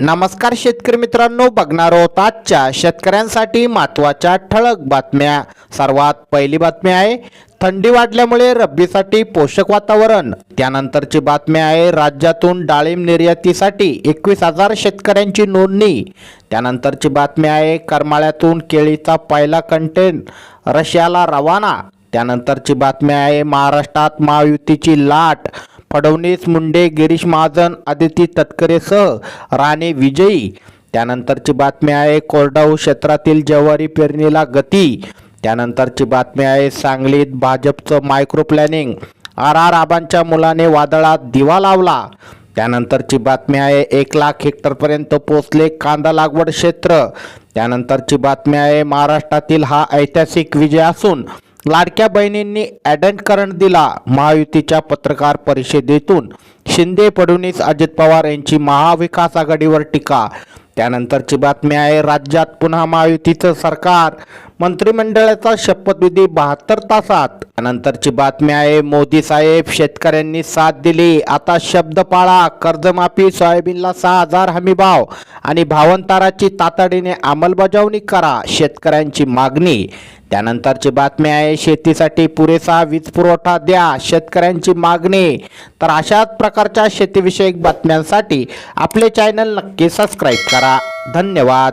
नमस्कार शेतकरी मित्रांनो बघणार आहोत आजच्या शेतकऱ्यांसाठी महत्त्वाच्या ठळक बातम्या. सर्वात पहिली बातमी आहे थंडी वाढल्यामुळे रब्बीसाठी पोषक वातावरण. त्यानंतरची बातमी आहे राज्यातून डाळिंब निर्यातीसाठी एकवीस हजार शेतकऱ्यांची नोंदणी. त्यानंतरची बातमी आहे करमाळ्यातून केळीचा पहिला कंटेन रशियाला रवाना. त्यानंतरची बातमी आहे महाराष्ट्रात महायुतीची लाट. फडणवीस मुंडे गिरीश महाजन आदिती तटकरेसह राणे विजयी. त्यानंतरची बातमी आहे कोरडाऊ क्षेत्रातील ज्वारी पेरणीला गती. त्यानंतरची बातमी आहे सांगलीत भाजपचं मायक्रो प्लॅनिंग आर आर आबांच्या मुलाने वादळात दिवा लावला. त्यानंतरची बातमी आहे एक लाख हेक्टरपर्यंत पोचले कांदा लागवड क्षेत्र. त्यानंतरची बातमी आहे महाराष्ट्रातील हा ऐतिहासिक विजय असून लाडक्या बहिणींनी ॲडंट करंट दिला महायुतीच्या पत्रकार परिषदेतून. शिंदे फडणवीस अजित पवार यांची महाविकास आघाडीवर टीका. त्यानंतरची बातमी आहे राज्यात पुन्हा महायुतीचं सरकार. मंत्रिमंडळाचा शपथविधी बहात्तर तासात. त्यानंतरची बातमी आहे मोदी साहेब शेतकऱ्यांनी साथ दिली. आता शब्द पाळा कर्जमाफी सोयाबीनला सहा हजार हमी भाव. आणि भावंताराची तातडीने अंमलबजावणी करा शेतकऱ्यांची मागणी. त्यानंतरची बातमी आहे शेतीसाठी पुरेसा वीज पुरवठा द्या शेतकऱ्यांची मागणी. तर अशाच प्रकारच्या शेतीविषयक बातम्यांसाठी आपले चॅनल नक्की सबस्क्राईब करा. धन्यवाद.